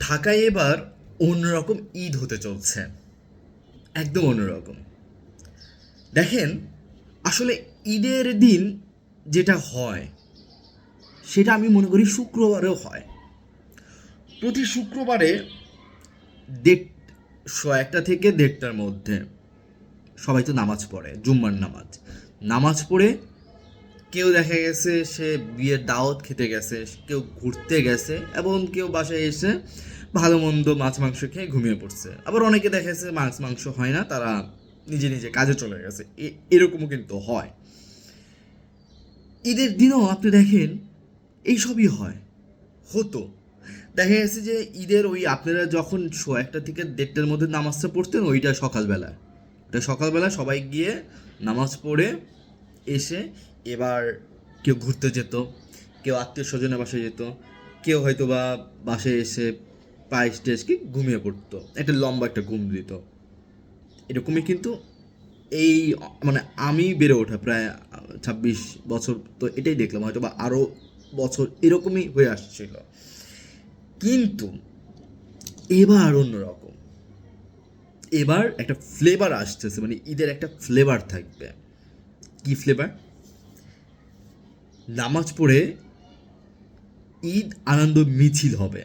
ঢাকায় এবার অন্যরকম ঈদ হতে চলছে। একদম অন্যরকম। দেখেন, আসলে ঈদের দিন যেটা হয়, সেটা আমি মনে করি শুক্রবারেও হয়। প্রতি শুক্রবারে দেড় একটা থেকে দেড়টার মধ্যে সবাই তো নামাজ পড়ে, জুম্মার নামাজ। নামাজ পড়ে কেউ দেখা গেছে সে বিয়ের দাওয়াত খেতে গেছে, কেউ ঘুরতে গেছে এবং কেউ বাসায় এসে ভালো মন্দ মাছ মাংস খেয়ে ঘুমিয়ে পড়ছে। আবার অনেকে দেখা গেছে মাছ মাংস হয় না, তারা নিজে নিজে কাজে চলে গেছে। এরকমও কিন্তু হয়। ঈদের দিনও আপনি দেখেন এইসবই হয়। হতো। দেখা গেছে যে ঈদের ওই আপনারা যখন একটা থেকে দেড়টার মধ্যে নামাজটা পড়তেন, ওইটা সকালবেলা। ওটা সকালবেলা সবাই গিয়ে নামাজ পড়ে এসে এবার কেউ ঘুরতে যেত, কেউ আত্মীয় স্বজনের বাসায় যেত, কেউ হয়তো বা বাসায় এসে পায়েস টেস কি ঘুমিয়ে পড়তো। একটা লম্বা একটা ঘুম দিত। এরকমই কিন্তু এই মানে আমি বেড়ে ওঠা প্রায় ছাব্বিশ বছর তো এটাই দেখলাম হয়তো বা আরও বছর এরকমই হয়ে আসছিল। কিন্তু এবার অন্যরকম। এবার একটা ফ্লেভার আসতেছে মানে ঈদের একটা ফ্লেভার থাকবে। কি ফ্লেভার নামাজ পড়ে ঈদ আনন্দ মিছিল হবে।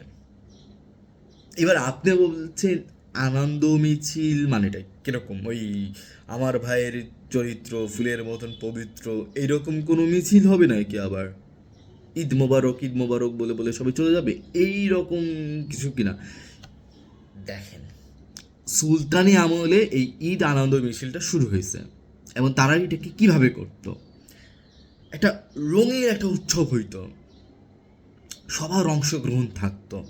এবার আপনি বলছেন আনন্দ মিছিল মানেটা কীরকম? ওই আমার ভাইয়ের চরিত্র, ফুলের মতন পবিত্র, এরকম কোনো মিছিল হবে নাকি আবার? ঈদ মোবারক ঈদ মোবারক বলে বলে সবাই চলে যাবে? এই রকম কিছু কিনা? দেখেন, সুলতানি আমলে এই ঈদ আনন্দ মিছিলটা শুরু হয়েছে। এবং তারা এটাকে কীভাবে করতো? একটা রঙের একটা উৎসব হইতো। সবার অংশগ্রহণ থাকতো।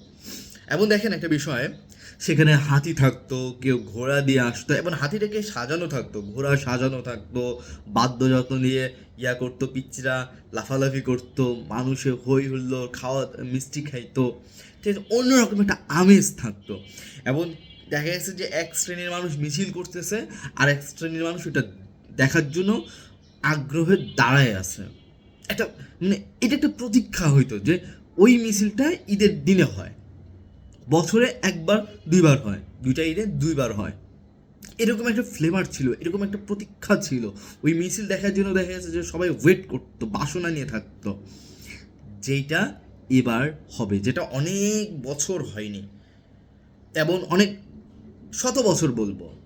এবং দেখেন একটা বিষয়, সেখানে হাতি থাকতো, কেউ ঘোড়া দিয়ে আসতো, এবং হাতিটাকে সাজানো থাকতো, ঘোড়া সাজানো থাকতো, বাদ্যযত্ন নিয়ে ইয়া করতো, পিচ্চিরা লাফালাফি করতো, মানুষে হই হুল্লো খাওয়া, মিষ্টি খাইতো। ঠিক আছে, অন্যরকম একটা আমেজ থাকতো। এবং দেখা গেছে যে এক শ্রেণির মানুষ মিছিল করতেছে, আর এক শ্রেণির মানুষ এটা দেখার জন্য আগ্রহে দাঁড়ায় আছে। একটা মানে এটা একটা প্রতীক্ষা হইতো যে ওই মিছিলটা ঈদের দিনে হয়। বছরে একবার, দুইবার হয়। দুইটা ঈদে দুইবার হয়। এরকম একটা ফ্লেভার ছিল, এরকম একটা প্রতীক্ষা ছিল। ওই মিছিল দেখার জন্য দেখা গেছে যে সবাই ওয়েট করতো, বাসনা নিয়ে থাকতো। যেইটা এবার হবে, যেটা অনেক বছর হয়নি। এবং অনেক শত বছর বলব।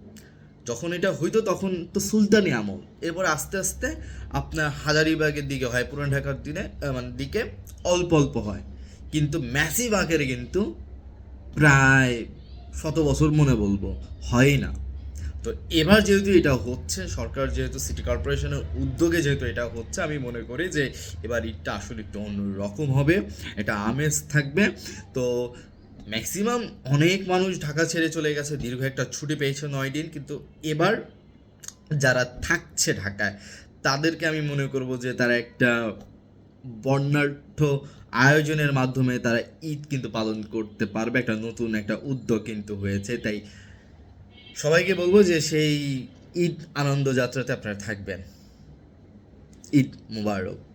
যখন এটা হইতো তখন তো সুলতানি আমল। এরপর আস্তে আস্তে আপনার হাজারিবাগের দিকে হয়, পুরান ঢাকার দিনে মানে দিকে অল্প অল্প হয়। কিন্তু ম্যাসিভ আকারে কিন্তু প্রায় শত বছর মনে বলব, হয় না। তো এবার যেহেতু এটা হচ্ছে, সরকার যেহেতু সিটি কর্পোরেশনের উদ্যোগে যেহেতু এটা হচ্ছে, আমি মনে করি যে এবার ঈদটা আসলে একটু অন্যরকম হবে। এটা আমেজ থাকবে। তো ম্যাক্সিমাম অনেক মানুষ ঢাকা ছেড়ে চলে গেছে, দীর্ঘ একটা ছুটি পেয়েছে নয় দিন, কিন্তু এবার যারা থাকছে ঢাকায়, তাদেরকে আমি মনে করব যে তারা একটা বর্ণাঢ্য আয়োজনের মাধ্যমে তারা ঈদ কিন্তু পালন করতে পারবে, একটা নতুন একটা উদ্যোগ কিন্তু হয়েছে, তাই সবাইকে বলব যে সেই ঈদ আনন্দ যাত্রাতে আপনারা থাকবেন। ঈদ মুবারক।